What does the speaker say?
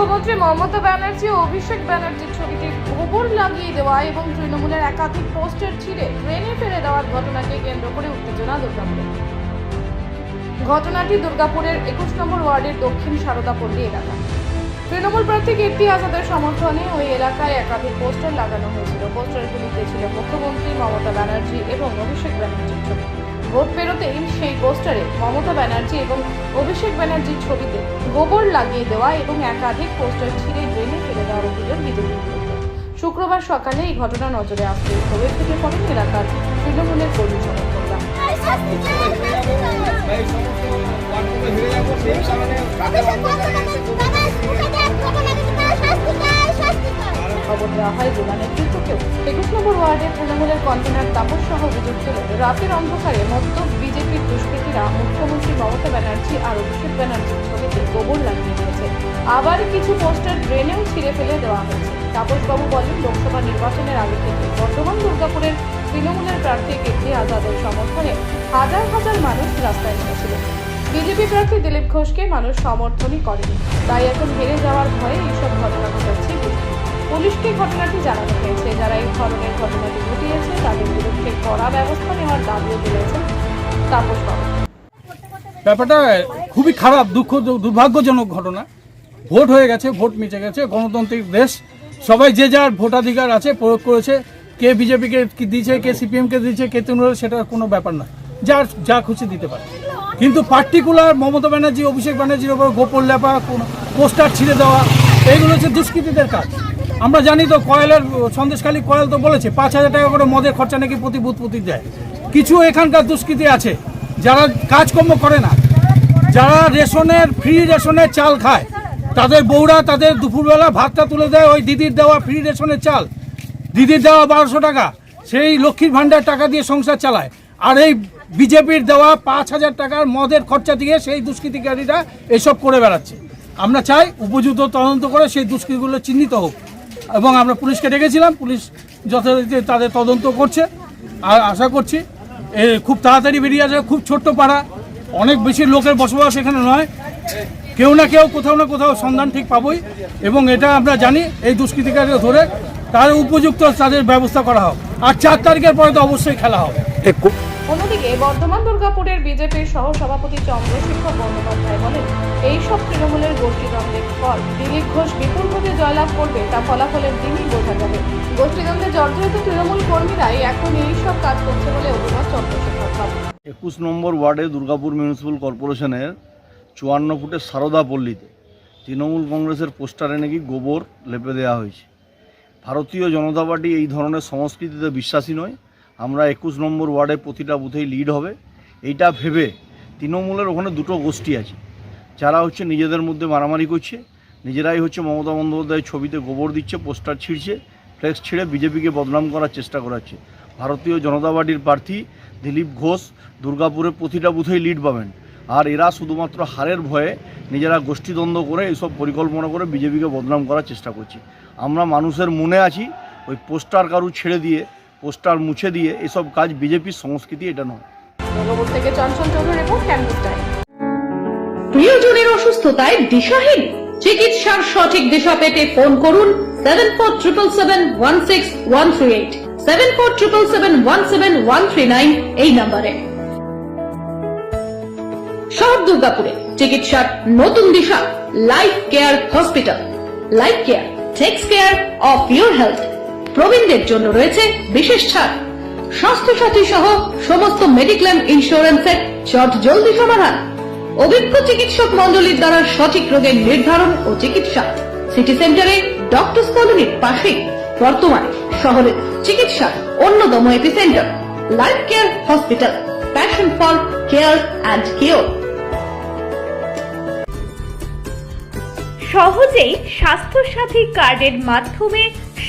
মুখ্যমন্ত্রী মমতা ব্যানার্জি ও অভিষেক ব্যানার্জির ছবিতে গোবর লাগিয়ে দেওয়া এবং তৃণমূলের একাধিক পোস্টার ছিঁড়ে ট্রেনে ফেলে দেওয়ার ঘটনাকে কেন্দ্র করে উত্তেজনা দুর্গাপুরে। ঘটনাটি দুর্গাপুরের একুশ নম্বর ওয়ার্ডের দক্ষিণ সারদাপল্লী এলাকা তৃণমূল প্রার্থী কীর্তি আজাদের সমর্থনে ওই এলাকায় একাধিক পোস্টার লাগানো হয়েছিল। পোস্টারগুলিতে ছিল মুখ্যমন্ত্রী মমতা ব্যানার্জি এবং অভিষেক ব্যানার্জির ছবি। ভোট পেরোতেই সেই পোস্টারে মমতা ব্যানার্জি এবং অভিষেক ব্যানার্জির ছবিতে গোবর লাগিয়ে দেওয়া এবং একাধিক পোস্টার ছিঁড়ে ড্রেনে ফেলে দেওয়ার অভিযোগ বিজেপির শুক্রবার সকালে এই ঘটনা নজরে আসতে ক্ষোভে থেকে পড়েন এলাকার তৃণমূলের কর্মী সমর্থকরা সেই কারণে খবর দেওয়া হয় জেলা নেতৃত্বকেও একুশ নম্বর ওয়ার্ডের তৃণমূলের কনভেনার তাপস সহ অভিযোগ ছিল, রাতের অন্ধকারে মধ্য বিজেপির দুষ্কৃতীরা মুখ্যমন্ত্রী মমতা ব্যানার্জি আর অভিষেক ব্যানার্জির ছবিতে গোবর লাগিয়ে দিয়েছে। আবার কিছু পোস্টার ড্রেনেও ছিঁড়ে ফেলে দেওয়া হয়েছে। তাপসবাবু বলেন, লোকসভা নির্বাচনের আগে থেকে বর্তমান দুর্গাপুরের তৃণমূলের প্রার্থী কীর্তি আজাদের সমর্থনে হাজার হাজার মানুষ রাস্তায় নেমেছিল। বিজেপি প্রার্থী দিলীপ ঘোষকে মানুষ সমর্থনই করেনি। তাই এখন হেরে যাওয়ার ভয়ে এইসব ঘটনা ঘটাচ্ছে বিজেপি। পুলিশকে ঘটনাটি জানানো হয়েছে। যারা এই ধরনের ঘটনাটি ঘটিয়েছে, তাদের বিরুদ্ধে কড়া ব্যবস্থা নেওয়ার দাবিও তুলেছেন তাপস ব্যাপারটা খুবই খারাপ, দুঃখ, দুর্ভাগ্যজনক ঘটনা। ভোট হয়ে গেছে, ভোট মিটে গেছে, গণতান্ত্রিক দেশ। সবাই যে যার ভোটাধিকার আছে, প্রয়োগ করেছে। কে বিজেপিকে দিয়েছে, কে সিপিএমকে দিয়েছে, কে তৃণমূল সেটা কোনো ব্যাপার নয় যার, যা খুশি দিতে পারে। কিন্তু পার্টিকুলার মমতা ব্যানার্জি, অভিষেক ব্যানার্জির ওপর গোপন লেপা কোনো পোস্টার ছিঁড়ে দেওয়া এইগুলো হচ্ছে দুষ্কৃতীদের কাজ। আমরা জানি তো কয়েলের, সন্দেশখালী কয়েল তো বলেছে, পাঁচ হাজার টাকা করে মদের খরচা নাকি প্রতি বুথ প্রতি দেয়। কিছু এখানকার দুষ্কৃতী আছে, যারা কাজকর্ম করে না। যারা রেশনের, ফ্রি রেশনের চাল খায়, তাদের বউরা তাদের দুপুরবেলা ভাতটা তুলে দেয় ওই দিদির দেওয়া ফ্রি রেশনের চাল। দিদির দেওয়া বারোশো টাকা, সেই লক্ষ্মীর ভাণ্ডার টাকা দিয়ে সংসার চালায়। আর এই বিজেপির দেওয়া পাঁচ হাজার টাকার মদের খরচা দিয়ে সেই দুষ্কৃতিকারীরা এসব করে বেড়াচ্ছে। আমরা চাই উপযুক্ত তদন্ত করে সেই দুষ্কৃতিগুলো চিহ্নিত হোক। এবং আমরা পুলিশকে ডেকেছিলাম, পুলিশ যথারীতি তাদের তদন্ত করছে। আর আশা করছি, এ খুব তাড়াতাড়ি বেরিয়ে আসবে, খুব ছোট্ট পাড়া। অনেক বেশি লোকের বসবাস এখানে নয়। কেউ না কেউ কোথাও না কোথাও সন্ধান ঠিক পাবই এবং এটা আমরা জানি, এই দুষ্কৃতিকারীরা ধরে তার উপযুক্ত তাদের ব্যবস্থা করা হোক। আর চার তারিখের পরে তো অবশ্যই খেলা হবে। অন্যদিকে বর্ধমান দুর্গাপুরের বিজেপির সহসভাপতি চন্দ্রশেখর বন্দ্যোপাধ্যায় বলেন এই সব তৃণমূলের গোষ্ঠীদ্বন্দ্বের ফল। দিলীপ ঘোষ বিপুল ভোটে জয়লাভ করবে তা ফলাফলের দিনই বোঝা যাবে। গোষ্ঠীদ্বন্দ্বে জর্জরিত তৃণমূল কর্মীরাই এখন এই সব কাজ করছে বলে অভিমত চন্দ্রশেখর বাবু একুশ নম্বর ওয়ার্ডে দুর্গাপুর মিউনিসিপ্যাল কর্পোরেশনের চুয়ান্ন ফুটের সারদা পল্লীতে তৃণমূল কংগ্রেসের পোস্টারে নাকি গোবর লেপে দেওয়া হয়েছে? ভারতীয় জনতা পার্টি এই ধরনের সংস্কৃতিতে বিশ্বাসী নয় আমরা একুশ নম্বর ওয়ার্ডে প্রতিটা বুথেই লিড হবে। এইটা ভেবে তৃণমূলের ওখানে দুটো গোষ্ঠী আছে। যারা হচ্ছে নিজেদের মধ্যে মারামারি করছে, নিজেরাই হচ্ছে মমতা বন্দ্যোপাধ্যায়ের ছবিতে গোবর দিচ্ছে, পোস্টার ছিঁড়ছে, ফ্লেক্স ছিঁড়ে বিজেপিকে বদনাম করার চেষ্টা করাচ্ছে। ভারতীয় জনতা পার্টির প্রার্থী দিলীপ ঘোষ দুর্গাপুরে প্রতিটা বুথেই লিড পাবেন। আর এরা শুধুমাত্র হারের ভয়ে নিজেরা গোষ্ঠীদ্বন্দ্ব করে এইসব পরিকল্পনা করে বিজেপিকে বদনাম করার চেষ্টা করছে। আমরা মানুষের মনে আছি, ওই পোস্টার কারু ছেড়ে দিয়ে পোস্টার মুছে দিয়ে এসব কাজ বিজেপির সংস্কৃতি এটা নয়। থেকে চঞ্চল চৌধুরী রিপোর্ট প্রিয়জনের অসুস্থতায় দিশাহীন। চিকিৎসার সঠিক দিশা পেতে ফোন করুন seven four triple seven one six one three eight seven four triple seven one seven one three nine এই নম্বরে। শহর দুর্গাপুরে চিকিৎসার নতুন দিশা life care hospital life care takes care of your health প্রবীণদের জন্য রয়েছে বিশেষ ছাড়। স্বাস্থ্য সাথী সহ সমস্ত মেডিক্লেম ইন্স্যুরেন্সের চট জলদি সমাধান। অভিজ্ঞ চিকিৎসক মন্ডলীর দ্বারা সঠিক রোগের নির্ধারণ ও চিকিৎসা। সিটি সেন্টারে ডক্টর কলোনির পাশেই বর্তমানে শহরের চিকিৎসার অন্যতম epicentre, life care hospital, passion for care and cure. সহজেই স্বাস্থ্যসাথী কার্ডের মাধ্যমে